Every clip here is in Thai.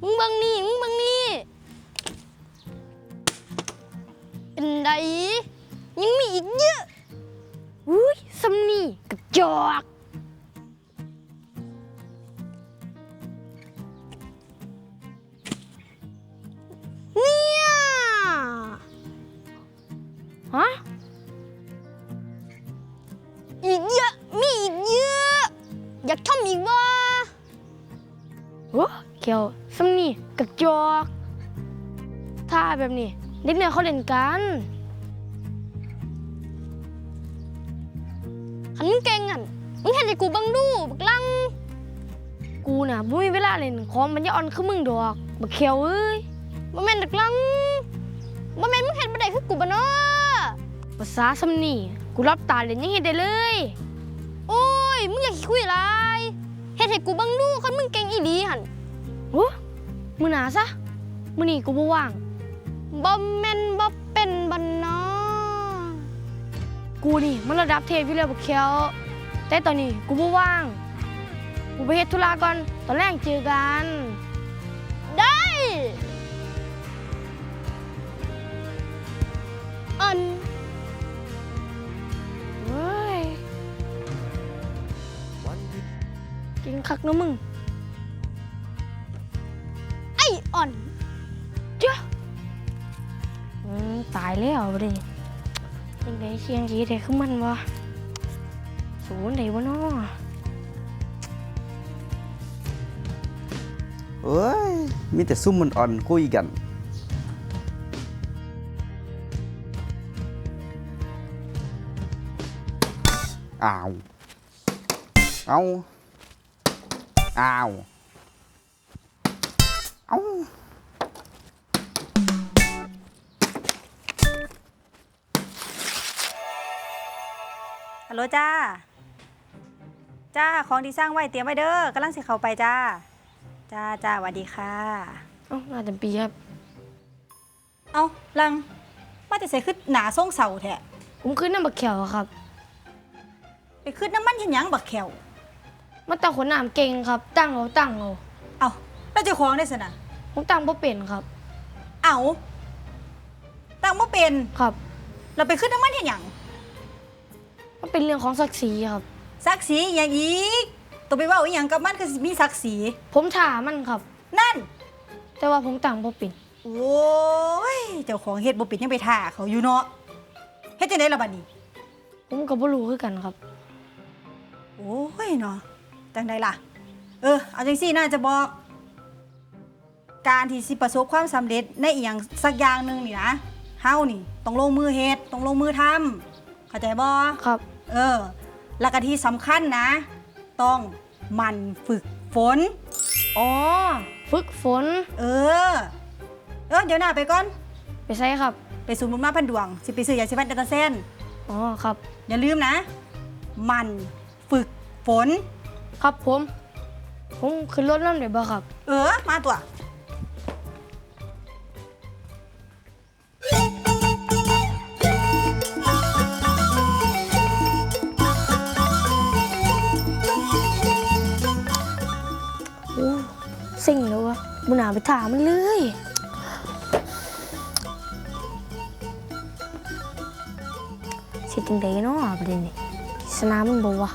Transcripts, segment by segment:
มึงบังนี่มึงบังนี่เป็นไดยังมีอีกเยอะอุ้ยสำนี่กระจอกเนี่ยฮะอีกเยอะมีอีกเยอะ อยากทำอีกบ่โอ้เขียว จอกท่าแบบนี้ เด็กเนี่ยเขาเล่นกันขันมึงเก่งอะมึงเห็นไอ้กูบังดูบักลัง กูน่ะบ่มีเวลาเล่นของมันจะอ่อนคือมึงดอกบักเขียวเอ้ยบ่แม่นดักลังบ่แม่นมึงเห็นบ่ได้คือกูบ่เนาะภาษาสำนี่กูรับตาเล่นยังเฮ็ดได้เลย โอ้ยมึงอยากคุยอะไรเฮ็ดให้กูบังดูคันมึงเก่งอีหลีหั่นโอ้ มือหนาซะมือนี่กูบ่ว่างบ่แม่นบ่เป็นบันนากูนี่มันระดับเทพอยู่แล้วบักเขียว แต่ตอนนี้กูบ่ว่าง กูไปเฮ็ดธุระก่อนตอนแรกเจอกัน ได้อันเฮ้ยกินคักเนอะมึง อ้อ่อนเจ้าอืมตายแล้วบ่ดิยังไงเชียงยีได้คือมันวะศูนย์ได้วะเนาะเอ้ย มีแต่ซุ่มมันอ่อนคุยกัน อ้าว เอา อ้าว ฮัลโหลจ้า จ้าของที่สร้างไว้เตรียมไว้เด้อกำลังสิเข้าไปจ้า จ้าจ้าสวัสดีค่ะ เอ้าน่าจะปีครับเอาลังมาจะใส่ขึ้นหนาส่งเสาแท้ผมขึ้นน้ำบักเขียวครับ ไปขึ้นน้ำมันเห็นยังบักแขวมาตั้งขนน้ำเก่งครับ ตั้งเอาตั้งเอาเอาแล้วเจ้าของได้สนะผมตั้งบ่เป็นครับ เอาตั้งบ่เป็นครับ เราไปขึ้นน้ำมันเห็นยัง มันเป็นเรื่องของศักดิ์ศรีครับ ศักดิ์ศรีอหย่างอีกตัวไปเว่าอหย่างกับมันคือสิมีศักดิ์ศรีผมถามมันครับ นั่น แต่ว่าผมตั้งบ่เป็นโอ้ยเจ้าของเฮ็ดบ่เป็นยังไปท่าเขาอยู่เนาะเฮ็ดจังไดล่ะบัดนี้ ผมก็บ่รู้คือกันครับ โอ้ยเนาะจังไดล่ะ เออ เอาจังซี่น่าจะบอก การที่สิประสบความสำเร็จในอีหยังสักอย่างหนึ่งนี่นะเฮานี่ ต้องลงมือเฮ็ดต้องลงมือทำ เข้าใจบ่ครับ เออ แล้วก็ที่สำคัญนะ ต้องหมันฝึกฝน อ๋อ ฝึกฝนเออ เออเดี๋ยวหน้าไปก่อน ไปใช้ครับ ไปศูนย์บำนาญพันดวง สิไปซื้อยาสีฟันเดตาเซนอ๋อครับ อย่าลืมนะหมันฝึกฝน ครับผม ผมขึ้นรถน้ำเดี๋ยวบ่ครับ เออ มาตัว สิ่งแล้ววะบุหนาไปถามมันเลยสิจังใดเนาะประเด็นนี้สนามมันบ่วะ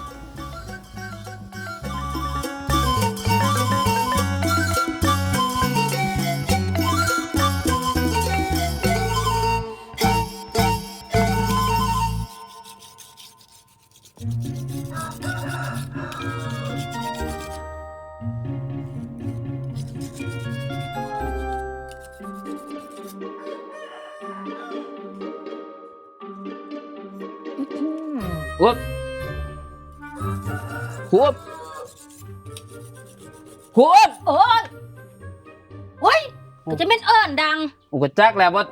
วบหัวบหัวบโอ้ยโอ้ยก็จะเป็นเอิญดังอุกจักแล้วว่า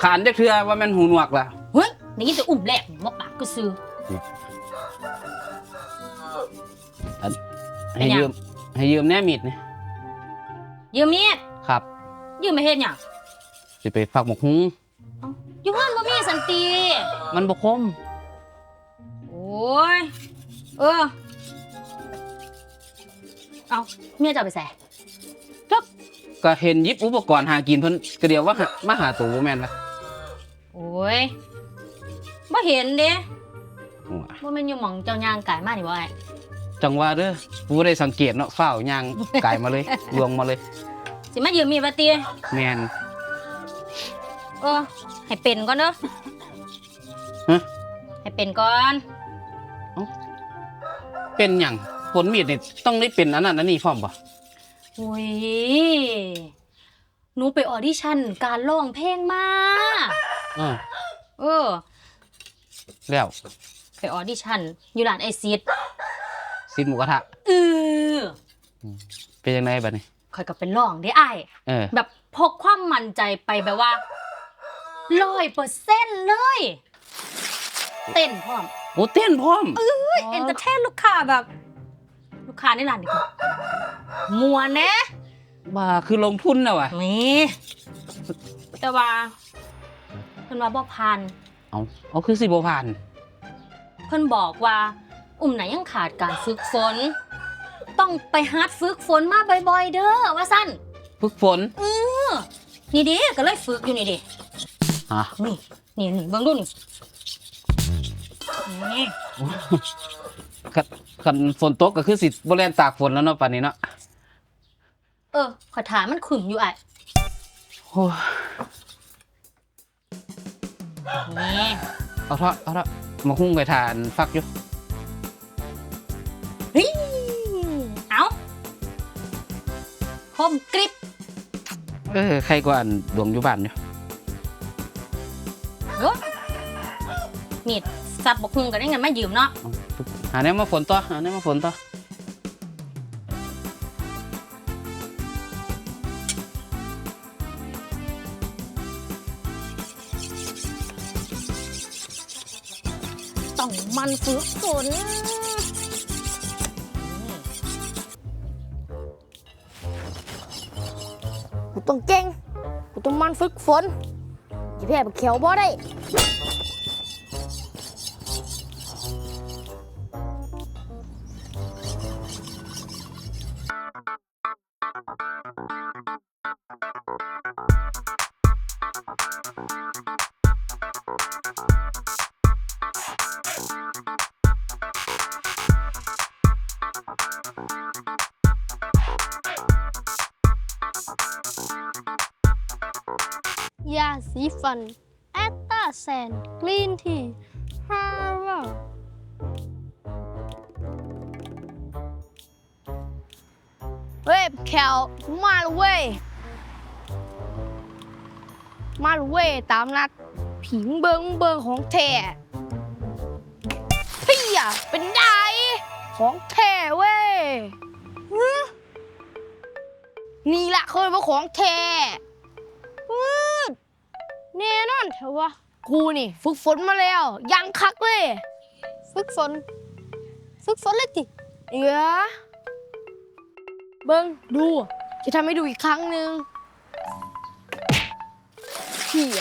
ขานจักเทือว่าแมันหูหนวกล่ะเฮ้ยนี่จะอุ่มแหลกมาปากก็ซื้อให้ยืมให้ยืมแน่มิดนี่ยืมมีดครับ ยืมไม่เห็นหยัง สิไปฝักหมกหุงอยุ่งเงินบ่มีสันติมันบกคม โอ้ย เออ เอาเมียจะเอาไปใส่จบก็เห็นหยิบอุปกรณ์หากินเพิ่นก็เดียวว่าหามาหาตัวบ่แม่นละโอ้ยบ่เห็นเด้โอ้ยว่ามันอยู่หม่องเจ้าย่างกายมานี่บ่ไอ้จังว่าเด้อกูบ่ได้สังเกตเนาะฝ้าวย่างกายมาเลยลวงมาเลย สิมายืมมีดบ่ติแม่น เออ ให้เป็นก่อนเด้อฮะ ให้เป็นก่อนเป็นหยังผลมีดนี่ต้องได้เป็นอันนั้นอันนี้พร้อมบ่โอ้ยหนูไปออดิชั่นการร้องเพลงมา เออเออ แล้วไปออดิชั่นอยู่ร้านไอซิดสินหมูกระทะเออเป็นยังไงบัดนี้ข่อยก็เป็นร้องได้ไอ้าย เออ แบบพกความมั่นใจไปแบบว่า ร้อยเปอร์เซ็นต์เลย เต้นพร้อมโอ้เต้นพร้อมเอนเตอร์เทนลูกค้าแบบ ลูกค้าในร้านนี่ก็มัวนแนะบ้าคือลงทุนนะวะนี่แต่ว่าเพิ่นว่าบ่ผ่าน เอาเอาคือสิบ่ผ่าน เพิ่นบอกว่า อุ่มไหนยังขาดการฝึกฝน ต้องไปฮาร์ดฝึกฝนมาบ่อยๆ เด้อว่าสั้นฝึกฝนเออนี่ดิก็เลยฝึกอยู่นี่ดิ ฮะนี่นี่นี่เบิ่งดูนี่นี่คันคันฝนตกก็คือสิบ่แล่นตากฝนแล้วเนาะป่านนี้เนาะเออขอยถามมันขึ้นอยู่ไอ้โอ้ยนี่เอาเถอะเอาเถอะมาคุ้งไปทานฟักอยู่เฮ้ยเอาคมกริบเออใครกว่าอันดวงอยู่บ้านอยู่โย มีดสับบกฮุงกันได้ไงมายืมเนาะเอาฝึกหาแนวมาฝนต่อหาแนวมาฝนต่อต้องมันฝึกฝนกูต้องเก่งกูต้องมันฝึกฝนจะแพ้บักเขียวบ่ได้ ยาสีฟัน แอตตาแซนกรีนทีฮาร์บเว้ แคลมาและเว้ย มาและเว้ยตามนัด ผิงเบิงเบิงของแท้พี่อะเป็นไดของแท้เว้ยฮะนี่ละเคยว่าของแท้ปืดแน่นอนเถอะวะกูนี่ ฝึกฝนมาแล้ว ยังคักเลย ฝึกฝน ฝึกฝนเลยติเอ๋ เบิ้งดู จะทำให้ดูอีกครั้งหนึ่งเขี่ย